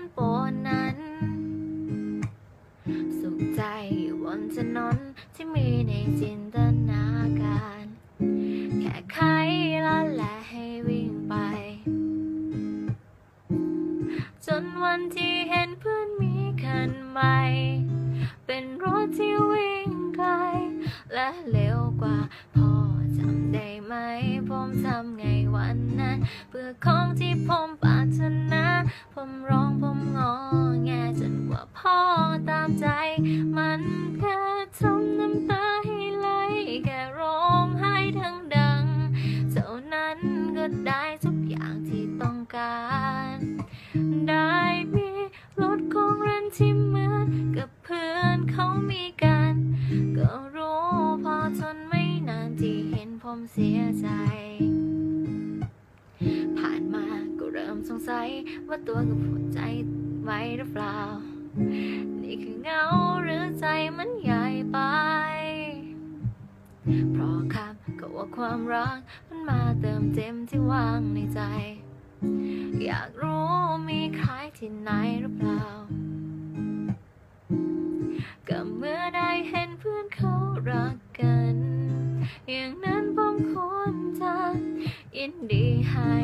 นเล็กขึ้นนั้น สุขใจอยู่บนถนนที่มีในจินตนาการ แค่ไขละแหละให้วิ่งไป จนวันที่เห็นเพื่อนมีคันใหม่ เป็นรถที่วิ่งไกล และเร็วกว่าพ่อจำได้ไหม ผมทำไงวันนั้น เพื่อของที่ผมปรารถนา ผมร้องผมงอแงจนกว่าพ่อตามใจ มันแค่ทำน้ำตาให้ไหลแค่ร้องไห้ทั้งดัง เท่านั้นก็ได้ทุกอย่างที่ต้องการ ได้มีรถของรันที่เหมือนกับเพื่อนเขามีกัน ก็รู้พอทนไม่นานที่เห็นผมเสียใจ สงสัยว่าตัวกับหัวใจไว้หรือเปล่า นี่คือเงาหรือใจมันใหญ่ไป เพราะคำก็ว่าความรักมันมาเติมเต็มที่ว่างในใจ อยากรู้มีใครที่ไหนหรือเปล่า ก็เมื่อได้เห็นเพื่อนเขารักกัน อย่างนั้นผมควรจะยินดีให้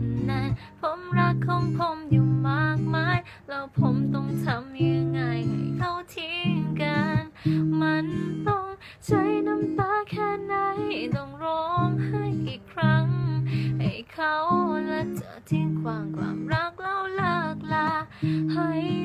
นนั้น ผมรักของผมอยู่มากมาย แล้วผมต้องทำยังไงให้เขาทิ้งกัน มันต้องใช้น้ำตาแค่ไหน ต้องร้องให้อีกครั้ง ให้เขาและเธอที่กวางกว่า